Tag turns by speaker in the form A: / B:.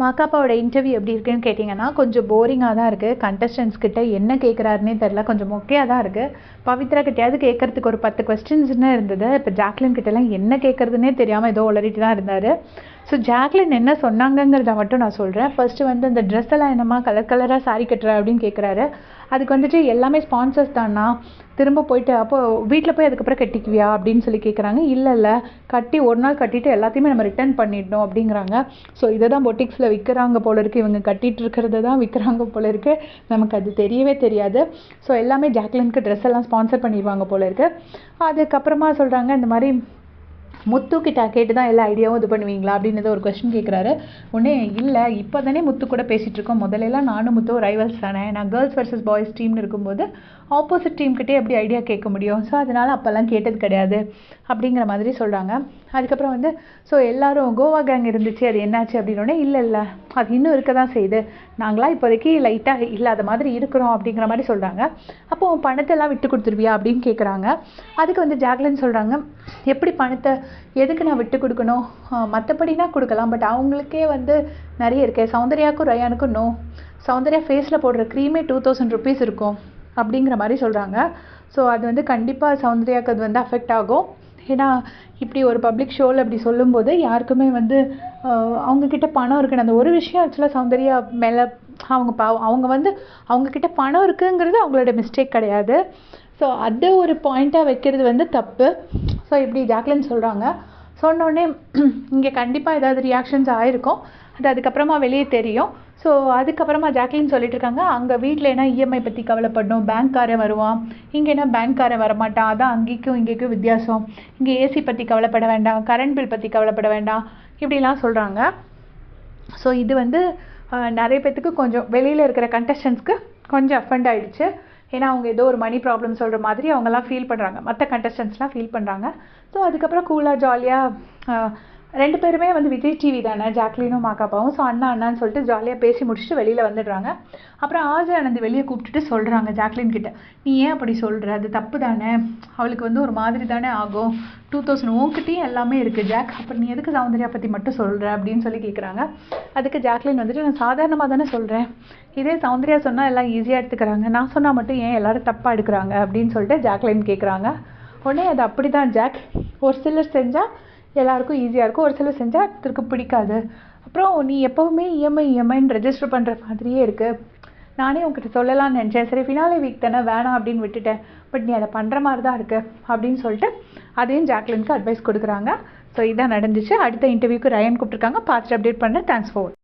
A: மாக்காப்பாவோட interview எப்படி இருக்குன்னு கேட்டிங்கன்னா கொஞ்சம் போரிங்காக தான் இருக்குது கண்டஸ்டன்ஸ் கிட்ட என்ன கேட்குறாருனே தெரில கொஞ்சம் மொக்கையாக தான் இருக்குது பவித்ரா கிட்டையாவது கேட்கறதுக்கு ஒரு பத்து கொஸ்டின்ஸ்னு இருந்தது. இப்போ ஜாக்லின் கிட்டலாம் என்ன கேட்குறதுனே தெரியாமல் ஏதோ உளறிட்டு தான் இருந்தார். ஸோ ஜாக்லின் என்ன சொன்னாங்கங்கிறத மட்டும் நான் சொல்கிறேன் ஃபர்ஸ்ட்டு வந்து இந்த ட்ரெஸ் எல்லாம் என்னம்மா கலர் கலராக சாரி கட்டுற அப்படின்னு கேட்குறாரு அதுக்கு வந்துட்டு எல்லாமே ஸ்பான்சர்ஸ் தானா? திரும்ப போயிட்டு அப்போ வீட்டில் போய் அதுக்கப்புறம் கட்டிக்குவியா அப்படின்னு சொல்லி கேட்குறாங்க இல்லை இல்லை. கட்டி ஒரு நாள் கட்டிட்டு எல்லாத்தையுமே நம்ம ரிட்டர்ன் பண்ணிடணும் அப்படிங்கிறாங்க. ஸோ இதை தான் பொட்டிக்ஸில் விற்கிறாங்க போல இருக்குது இவங்க கட்டிட்டு இருக்கிறத தான் விற்கிறாங்க போல இருக்குது நமக்கு அது தெரியவே தெரியாது. ஸோ எல்லாமே ஜாக்லினுக்கு ட்ரெஸ் எல்லாம் ஸ்பான்சர் பண்ணிடுவாங்க போல இருக்குது அதுக்கப்புறமா சொல்கிறாங்க இந்த மாதிரி முத்து கிட்ட கேட்டு தான் எல்லா ஐடியாவும் இது பண்ணுவீங்களா அப்படின்னு ஒரு கொஸ்டின் கேட்குறாரு உடனே இல்லை இப்போ தானே முத்து கூட பேசிகிட்டு இருக்கோம். முதல்லலாம் நானும் முத்து ரைவல்ஸ் தானே. நான் கேர்ள்ஸ் வர்சஸ் பாய்ஸ் டீம்னு இருக்கும்போது ஆப்போசிட் டீம்கிட்டே எப்படி ஐடியா கேட்க முடியும்? ஸோ அதனால் அப்போல்லாம் கேட்டது கிடையாது. அப்படிங்கிற மாதிரி சொல்கிறாங்க அதுக்கப்புறம் வந்து ஸோ எல்லாரும் கோவா கேங் இருந்துச்சு. அது என்னாச்சு? அப்படின்னோடனே இல்லை இல்லை. அது இன்னும் இருக்க தான் செய்யுது. நாங்களாம் இப்போதைக்கு லைட்டாக இல்லாத மாதிரி இருக்கிறோம். அப்படிங்கிற மாதிரி சொல்கிறாங்க அப்போ பணத்தெல்லாம் விட்டு கொடுத்துருவியா? அப்படின்னு கேட்குறாங்க அதுக்கு வந்து ஜாக்லின் சொல்கிறாங்க எப்படி பணத்தை எதுக்கு நான் விட்டு கொடுக்கணும்? மற்றபடினா கொடுக்கலாம். பட் அவங்களுக்கே வந்து நிறைய இருக்கே. சௌந்தர்யாவுக்கும் ரயானுக்கும் நோ சௌந்தர்யா ஃபேஸில் போடுற க்ரீமே டூ தௌசண்ட் ருபீஸ் இருக்கும். அப்படிங்கிற மாதிரி சொல்கிறாங்க ஸோ அது வந்து கண்டிப்பாக சௌந்தர்யாவுக்கு அது வந்து அஃபெக்ட் ஆகும். ஏன்னா இப்படி ஒரு பப்ளிக் ஷோவில் அப்படி சொல்லும்போது யாருக்குமே வந்து அவங்கக்கிட்ட பணம் இருக்குன்னு அந்த ஒரு விஷயம் ஆக்சுவலாக சௌந்தர்யா மேலே அவங்க பா அவங்க வந்து அவங்கக்கிட்ட பணம் இருக்குங்கிறது அவங்களோட மிஸ்டேக் கிடையாது. ஸோ அதை ஒரு பாயிண்ட்டாக வைக்கிறது வந்து தப்பு. ஸோ இப்படி ஜாக்லின் சொல்கிறாங்க சொன்னோடனே இங்கே கண்டிப்பாக ஏதாவது ரியாக்ஷன்ஸ் ஆகிருக்கும் அது அதுக்கப்புறமா வெளியே தெரியும். ஸோ அதுக்கப்புறமா ஜாக்லின் சொல்லிட்டு இருக்காங்க அங்கே வீட்டில் என்ன இஎம்ஐ பற்றி கவலைப்படணும் பேங்க்காரன் வருவான். இங்கே என்ன பேங்க்காரன் வரமாட்டான் அதான் அங்கேக்கும் இங்கேக்கும் வித்தியாசம். இங்கே ஏசி பற்றி கவலைப்பட வேண்டாம் கரண்ட் பில் பற்றி கவலைப்பட வேண்டாம் இப்படிலாம் சொல்கிறாங்க ஸோ இது வந்து நிறைய பேர்த்துக்கு கொஞ்சம் வெளியில் இருக்கிற கண்டஸ்டன்ஸ்க்கு கொஞ்சம் அஃபண்ட் ஆகிடுச்சு ஏன்னா அவங்க ஏதோ ஒரு மணி ப்ராப்ளம் சொல்கிற மாதிரி அவங்கெல்லாம் ஃபீல் பண்ணுறாங்க மற்ற கண்டஸ்டன்ஸ்லாம் ஃபீல் பண்ணுறாங்க ஸோ அதுக்கப்புறம் கூலாக ஜாலியாக ரெண்டு பேருமே வந்து விஜய் டிவி தானே ஜாக்லினும் மாக்காப்பாவும் ஸோ அண்ணா அண்ணான்னு சொல்லிட்டு ஜாலியாக பேசி முடிச்சுட்டு வெளியில் வந்துடுறாங்க. அப்புறம் ஆஜை ஆனந்தி வெளியே கூப்பிட்டுட்டு சொல்கிறாங்க ஜாக்லின் கிட்ட. நீ ஏன் அப்படி சொல்கிற அது தப்பு தானே. அவளுக்கு வந்து ஒரு மாதிரி தானே ஆகும். டூ தௌசண்ட் உன்கிட்டையும் எல்லாமே இருக்குது ஜாக். அப்புறம் நீ எதுக்கு சௌந்தர்யா பற்றி மட்டும் சொல்கிற அப்படின்னு சொல்லி கேட்குறாங்க அதுக்கு ஜாக்லின் வந்துட்டு நான் சாதாரணமாக தானே சொல்கிறேன் இதே சௌந்தர்யா சொன்னால் எல்லாம் ஈஸியாக எடுத்துக்கிறாங்க. நான் சொன்னால் மட்டும் ஏன் எல்லோரும் தப்பாக எடுக்கிறாங்க? அப்படின்னு சொல்லிட்டு ஜாக்லின் கேட்குறாங்க உடனே அது அப்படி தான் ஜாக். ஒரு சிலர் செஞ்சால் எல்லாருக்கும் ஈஸியாக இருக்கும். ஒரு சிலர் செஞ்சால் ஒருத்தருக்கு பிடிக்காது. அப்புறம் நீ எப்போவுமே இஎம்ஐ இஎம்ஐன்னு ரெஜிஸ்டர் பண்ணுற மாதிரியே இருக்குது நானே உங்ககிட்ட சொல்லலாம்னு நினச்சேன். சரி ஃபினாலே வீக் தானே வேணாம் அப்படின்னு விட்டுட்டேன். பட் நீ அதை பண்ணுற மாதிரி தான் இருக்குது அப்படின்னு சொல்லிட்டு அதையும் ஜாக்லினுக்கு அட்வைஸ் கொடுக்குறாங்க. ஸோ இதான் நடந்துச்சு. அடுத்த இன்டர்வியூக்கு ரயன் கூப்பிட்டுருக்காங்க. பார்த்துட்டு அப்டேட் பண்ணுறேன் தேங்க்ஸ் ஃபார்